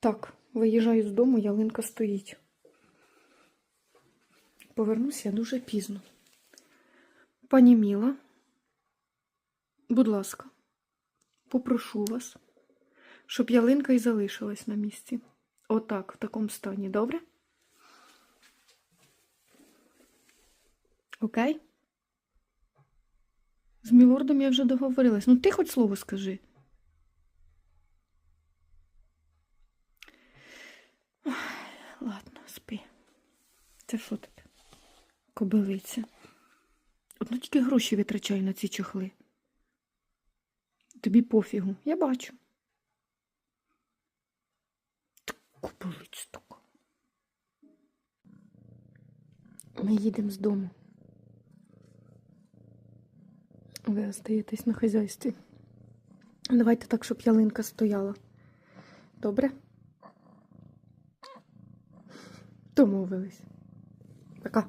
Так, виїжджаю з дому, ялинка стоїть. Повернуся дуже пізно. Пані Міла, будь ласка, попрошу вас, щоб ялинка і залишилась на місці. Отак, в такому стані, добре? Окей? З мілордом я вже договорилась. Ну ти хоч слово скажи. Ладно, спи. Це що таке? Кобилиця. Одно тільки гроші витрачаю на ці чохли. Тобі пофігу, я бачу. Кобилиця така. Ми їдемо з дому. Ви остаєтесь на хазяйстві. Давайте так, щоб ялинка стояла. Добре? Домовились. Пока.